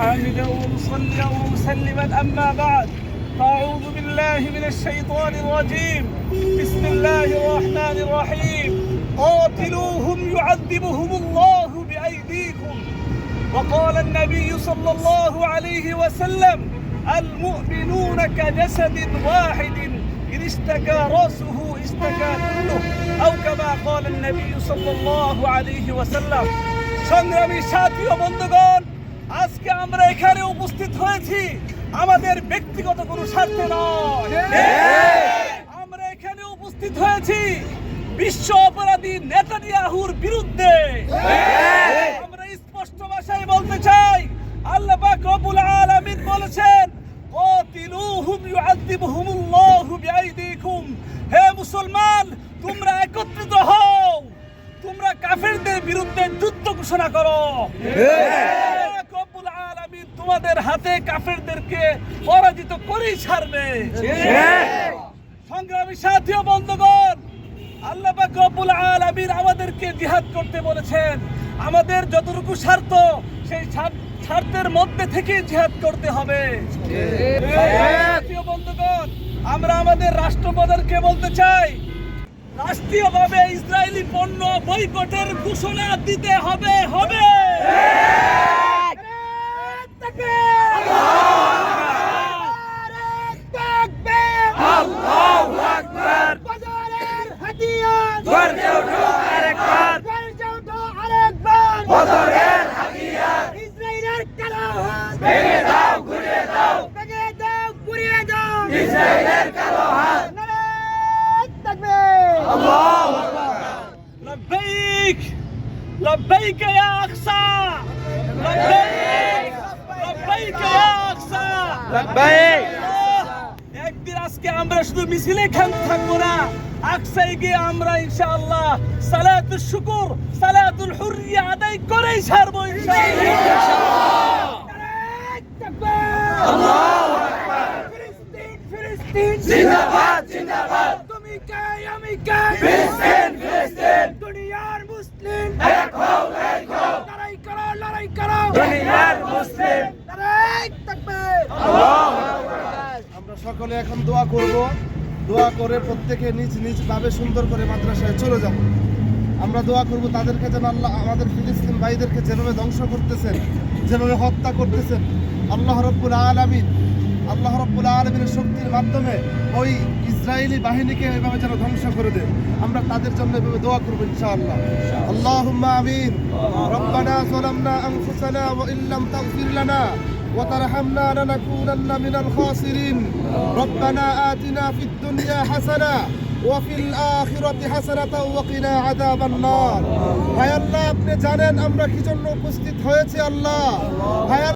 حامدا ومصليا ومسلما أما بعد فأعوذ بالله من الشيطان الرجيم بسم الله الرحمن الرحيم قاتلوهم يعذبهم الله بأيديكم وقال النبي صلى الله عليه وسلم المؤمنون كجسد واحد إن اشتكى رأسه اشتكى كله أو كما قال النبي صلى الله عليه وسلم সংগ্রামী সাথী ও বন্ধুগণ আজকে আমরা এখানে উপস্থিত হয়েছি আমাদের ব্যক্তিগত কোনো স্বার্থে নয় আমরা এখানে উপস্থিত হয়েছি বিশ্ব অপরাধী নেতানিয়াহুর বিরুদ্ধে আমরা স্পষ্ট ভাষায় বলতে চাই আল্লাহ পাক রব্বুল আলামিন বলেছেন قاتلوهم يعذبهم الله بأيديكم হে মুসলমান তোমরা একত্রিত হও তোমরা কাফেরদের বিরুদ্ধে যুদ্ধ ঘোষণা করো তোমাদের হাতে কাফেরদেরকে পরাজিত করেই ছাড়বে। সংগ্রামী সাথী বন্ধুগণ, আল্লাহ রব্বুল আলামিন আমাদেরকে জিহাদ করতে বলেছেন। আমাদের যতটুকু স্বার্থ, সেই স্বার্থ- স্বার্থের মধ্যে থেকে জিহাদ করতে হবে। বন্ধুগণ, আমরা আমাদের রাষ্ট্রপ্রধানকে বলতে চাই, রাষ্ট্রীয়ভাবে ইসরায়েলি পণ্য বৈকটের ঘোষণা দিতে হবে হবে। গর্জে ওঠো আরেকবার গর্জে ওঠো আরেকবার বদরের হাতিয়ার ইসরায়েলের কালো হাত ভেঙে দাও ঘুরে দাও ভেঙে দাও ঘুরে আমরা শুধু মিছিলে খান থাকব না আকসাই গিয়ে আমরা ইনশাআল্লাহ সালাতুল শুকুর, সালাতুল হুরিয়া আদায় করেই ছাড়বো ইনশাআল্লাহ। আমি কে মুসলিম আমরা সকলে এখন দোয়া করব। দোয়া করে প্রত্যেকে নিজ নিজ ভাবে সুন্দর করে মাদ্রাসায় চলে যাব আমরা দোয়া করব তাদেরকে যেন আল্লাহ, আমাদের ফিলিস্তিন ভাইদেরকে যেভাবে ধ্বংস করতেছেন, যেভাবে হত্যা করতেছেন, আল্লাহ রব্বুল আলমিন, আল্লাহ রব্বুল আলমিনের শক্তির মাধ্যমে ওই ইসরায়েলি বাহিনীকে এভাবে যেন ধ্বংস করে দেয় আমরা তাদের জন্য এভাবে দোয়া করব ইনশাআল্লাহ। আল্লাহুম্মা আমিন। রব্বানা যালামনা আনফুসানা ইল্লাম তাগফির وترحمنا لنكونن من الخاسرين ربنا آتنا في الدنيا حسنة وفي الآخرة حسنة وقنا عذاب النار হায় আল্লাহ আপনি জানেন আমরা কি জন্য উপস্থিত হয়েছি আল্লাহ হায়